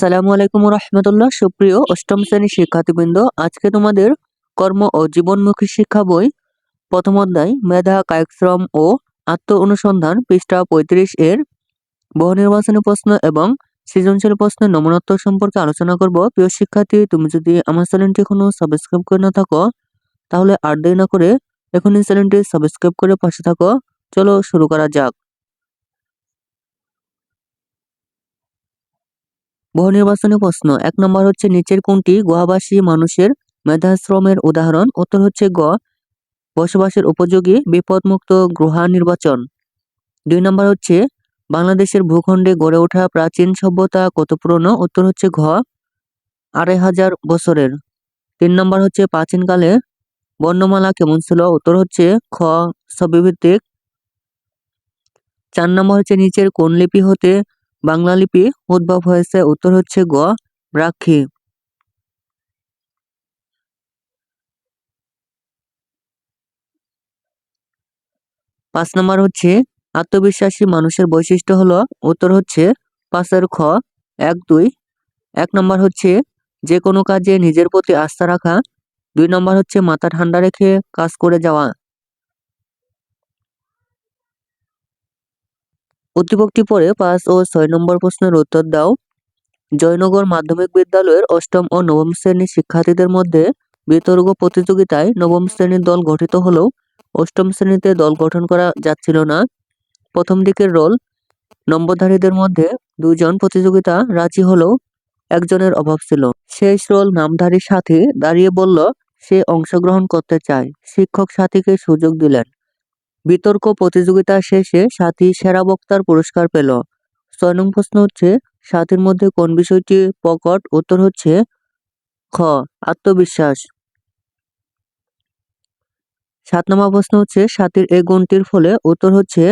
আসসালামু আলাইকুম রহমতুল্লাহ। সুপ্রিয় অষ্টম শ্রেণির শিক্ষার্থীবৃন্দ, আজকে তোমাদের কর্ম ও জীবনমুখী শিক্ষা বই, প্রথম অধ্যায়, মেধা কায়শ্রম ও আত্ম অনুসন্ধান পৃষ্ঠা পঁয়ত্রিশ এর বহু নির্বাচনী প্রশ্ন এবং সৃজনশীল প্রশ্নের নমনত্ব সম্পর্কে আলোচনা করব। প্রিয় শিক্ষার্থী, তুমি যদি আমার চ্যানেলটি এখনও সাবস্ক্রাইব করে না থাকো, তাহলে আর দেরি না করে এখনই চ্যানেলটি সাবস্ক্রাইব করে পাশে থাকো। চলো শুরু করা যাক। বহু নির্বাচনী প্রশ্ন। এক নম্বর হচ্ছে নিচের কোনটি গুহাবাসী মানুষের মেধাশ্রমের উদাহরণ? উত্তর হচ্ছে গ, বসবাসের উপযোগী বিপদমুক্ত গুহা নির্বাচন দুই নম্বর হচ্ছে বাংলাদেশের ভূখণ্ডে গড়ে ওঠা প্রাচীন সভ্যতা কত পুরনো? উত্তর হচ্ছে ঘ, আড়াই হাজার বছরের। তিন নম্বর হচ্ছে প্রাচীনকালে বর্ণমালা কেমন ছিল? উত্তর হচ্ছে খ, ছবিভিত্তিক। চার নম্বর হচ্ছে নিচের কোন লিপি হতে বাংলা লিপি উদ্ভব হয়েছে। উত্তর হচ্ছে গ ব্রাক্ষী পাঁচ নম্বর হচ্ছে, আত্মবিশ্বাসী মানুষের বৈশিষ্ট্য হলো, উত্তর হচ্ছে পাঁচের খ, এক, দুই। এক নম্বর হচ্ছে, যে কোনো কাজে নিজের প্রতি আস্থা রাখা। দুই নম্বর হচ্ছে, মাথা ঠান্ডা রেখে কাজ করে যাওয়া। উদ্দীপকটি পরে পাঁচ ও ছয় নম্বর প্রশ্নের উত্তর দাও। জয়নগর মাধ্যমিক বিদ্যালয়ের অষ্টম ও নবম শ্রেণির শিক্ষার্থীদের মধ্যে বিতর্ক প্রতিযোগিতায় নবম শ্রেণির দল গঠিত হলেও অষ্টম শ্রেণীতে দল গঠন করা যাচ্ছিল না। প্রথম দিকের রোল, নম্বরধারীদের মধ্যে দুজন প্রতিযোগিতা রাজি হলেও একজনের অভাব ছিল। শেষ রোল নামধারীর সাথে দাঁড়িয়ে বলল, সে অংশগ্রহণ করতে চায়। শিক্ষক সাথীকে সুযোগ দিলেন। বিতর্ক প্রতিযোগিতা শেষে সাথী সেরা বক্তার পুরস্কার পেল। ছয় নং প্রশ্ন হচ্ছে, সাথীর মধ্যে কোন বিষয়টি প্রকট? উত্তর হচ্ছে, খ, আত্মবিশ্বাস। সাত নম্বর প্রশ্ন হচ্ছে, সাথীর এই গুণটির ফলে উত্তর হচ্ছে,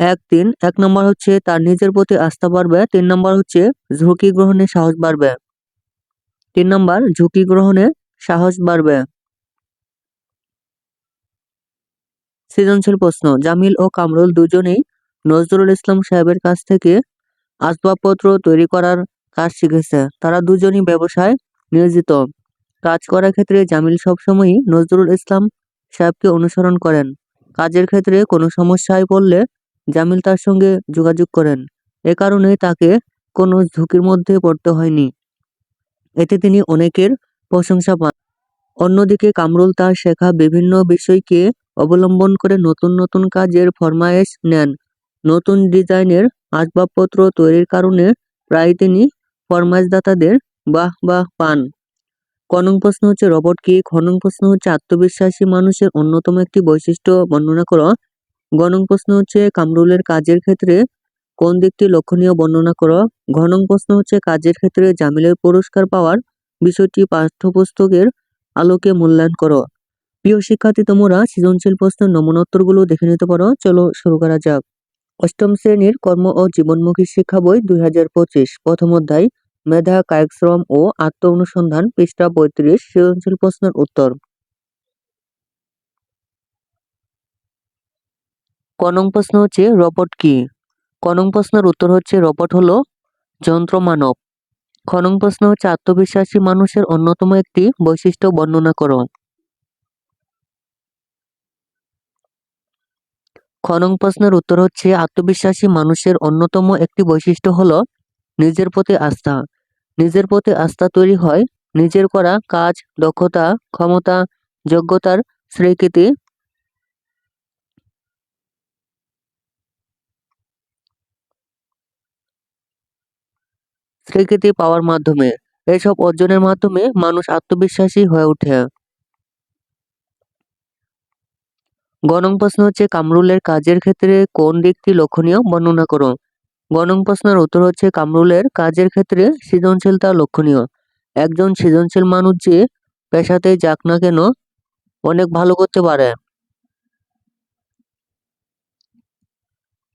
এক তিন। এক নম্বর হচ্ছে, তার নিজের প্রতি আস্থা বাড়বে। তিন নম্বর হচ্ছে, ঝুঁকি গ্রহণে সাহস বাড়বে। তিন নম্বর, ঝুঁকি গ্রহণে সাহস বাড়বে। সৃজনশীল প্রশ্ন। জামিল ও কামরুল দুজনেই নজরুল ইসলাম সাহেবের কাছ থেকে আসবাবপত্র তৈরি করার কাজ শিখেছে। তারা দুজনই ব্যবসায় নিয়োজিত। কাজ করার ক্ষেত্রে জামিল সবসময়ই নজরুল ইসলাম সাহেবকে অনুসরণ করেন। কাজের ক্ষেত্রে কোনো সমস্যায় পড়লে জামিল তার সঙ্গে যোগাযোগ করেন। এ কারণে তাকে কোনো ঝুঁকির মধ্যে পড়তে হয়নি। এতে তিনি অনেকের প্রশংসা পান। অন্যদিকে কামরুল তার শেখা বিভিন্ন বিষয়কে অবলম্বন করে নতুন নতুন কাজের ফরমায়েশ নেন। নতুন ডিজাইনের আসবাবপত্র তৈরির কারণে প্রায় তিনি ফরমাইশদাতাদের বাহ বাহ পান। কনং প্রশ্ন হচ্ছে রবট কি? খনং প্রশ্ন হচ্ছে আত্মবিশ্বাসী মানুষের অন্যতম একটি বৈশিষ্ট্য। বর্ণনা করো। গণং প্রশ্ন হচ্ছে কামরুলের কাজের ক্ষেত্রে কোন দিকটি লক্ষণীয় বর্ণনা করো। ঘনং প্রশ্ন হচ্ছে কাজের ক্ষেত্রে জামিলের পুরস্কার পাওয়ার বিষয়টি পাঠ্যপুস্তকের আলোকে মূল্যায়ন করো। প্রিয় শিক্ষার্থী, তোমরা সৃজনশীল প্রশ্নের নমনোত্তরগুলো দেখে নিতে পারো। চলো শুরু করা যাক। অষ্টম শ্রেণির কর্ম ও জীবনমুখী শিক্ষা বই দুই হাজার পঁচিশ, প্রথম অধ্যায়, মেধা কায়িক ও আত্ম অনুসন্ধান পৃষ্ঠা পঁয়ত্রিশ, সৃজনশীল প্রশ্নের উত্তর। কনং প্রশ্ন হচ্ছে রবট কি? কনং প্রশ্নের উত্তর হচ্ছে রবট হলো যন্ত্র মানব খনং প্রশ্ন হচ্ছে আত্মবিশ্বাসী মানুষের অন্যতম একটি বৈশিষ্ট্য বর্ণনা করো। খনং প্রশ্নের উত্তর হচ্ছে আত্মবিশ্বাসী মানুষের অন্যতম একটি বৈশিষ্ট্য হল নিজের প্রতি আস্থা। নিজের প্রতি আস্থা তৈরি হয় নিজের করা কাজ, দক্ষতা, ক্ষমতা, যোগ্যতার স্বীকৃতি স্বীকৃতি পাওয়ার মাধ্যমে। এসব অর্জনের মাধ্যমে মানুষ আত্মবিশ্বাসী হয়ে ওঠে। গণং প্রশ্ন হচ্ছে, কামরুলের কাজের ক্ষেত্রে কোন দিকটি লক্ষণীয়? বর্ণনা করো। গণং প্রশ্নের উত্তর হচ্ছে, কামরুলের কাজের ক্ষেত্রে সৃজনশীলতা লক্ষণীয়। একজন সৃজনশীল মানুষ যে পেশাতে যাক না কেন, অনেক ভালো করতে পারে।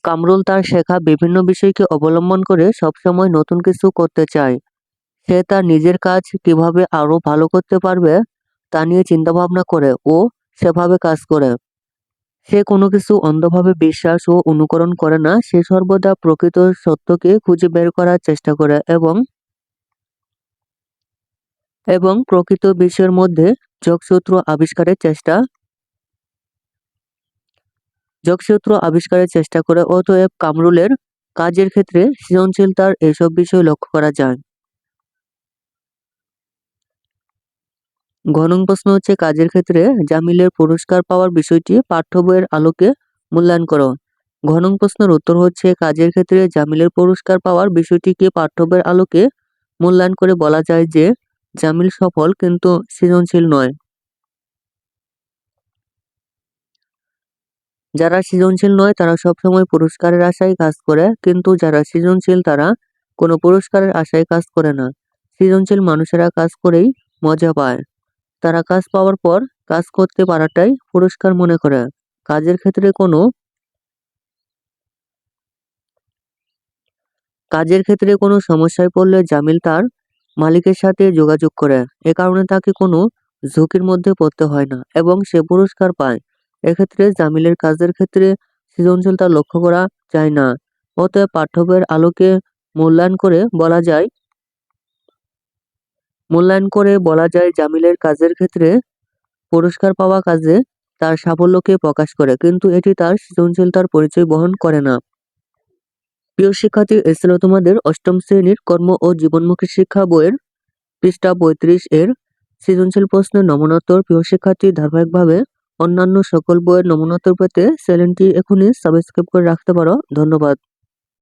কামরুল তার শেখা বিভিন্ন বিষয়কে অবলম্বন করে সবসময় নতুন কিছু করতে চায়। সে তার নিজের কাজ কীভাবে আরও ভালো করতে পারবে তা নিয়ে চিন্তাভাবনা করে ও সেভাবে কাজ করে। সে কোনো কিছু অন্ধভাবে বিশ্বাস ও অনুকরণ করে না, সে সর্বদা প্রকৃত সত্যকে খুঁজে বের করার চেষ্টা করে এবং এবং প্রকৃত বিশ্বের মধ্যে যোগসূত্র আবিষ্কারের চেষ্টা যোগসূত্র আবিষ্কারের চেষ্টা করে অতএব কামরুলের কাজের ক্ষেত্রে সৃজনশীলতার এসব বিষয় লক্ষ্য করা যায়। ঘনং প্রশ্ন হচ্ছে, কাজের ক্ষেত্রে জামিলের পুরস্কার পাওয়ার বিষয়টি পাঠ্য বইয়ের আলোকে মূল্যায়ন করো। ঘনং প্রশ্নের উত্তর হচ্ছে, কাজের ক্ষেত্রে জামিলের পুরস্কার পাওয়ার বিষয়টিকে পাঠ্য বইয়ের আলোকে মূল্যায়ন করে বলা যায় যে, জামিল সফল কিন্তু সৃজনশীল নয়। যারা সৃজনশীল নয়, তারা সবসময় পুরস্কারের আশায় কাজ করে, কিন্তু যারা সৃজনশীল, তারা কোনো পুরস্কারের আশায় কাজ করে না। সৃজনশীল মানুষেরা কাজ করেই মজা পায়। তারা কাজ পাওয়ার পর কাজ করতে পারাটাই পুরস্কার মনে করে। কাজের ক্ষেত্রে কোনো কাজের ক্ষেত্রে কোনো সমস্যায় পড়লে জামিল তার মালিকের সাথে যোগাযোগ করে। এ কারণে তাকে কোনো ঝুঁকির মধ্যে পড়তে হয় না এবং সে পুরস্কার পায়। এক্ষেত্রে জামিলের কাজের ক্ষেত্রে সৃজনশীলতা লক্ষ্য করা যায় না। অতএব পাঠ্যবইয়ের আলোকে মূল্যায়ন করে বলা যায়, মূল্যায়ন করে বলা যায় জামিলের কাজের ক্ষেত্রে পুরস্কার পাওয়া কাজে তার সাফল্যকে প্রকাশ করে, কিন্তু এটি তার সৃজনশীলতার পরিচয় বহন করে না। প্রিয় শিক্ষার্থী, এ তোমাদের অষ্টম শ্রেণির কর্ম ও জীবনমুখী শিক্ষা বইয়ের পৃষ্ঠা পঁয়ত্রিশ এর সৃজনশীল প্রশ্নের নমনোত্তর। প্রিয় শিক্ষার্থী, ধারাবাহিকভাবে অন্যান্য সকল বইয়ের নমনোত্তর পেতে চ্যানেলটি এখনই সাবস্ক্রাইব করে রাখতে পারো। ধন্যবাদ।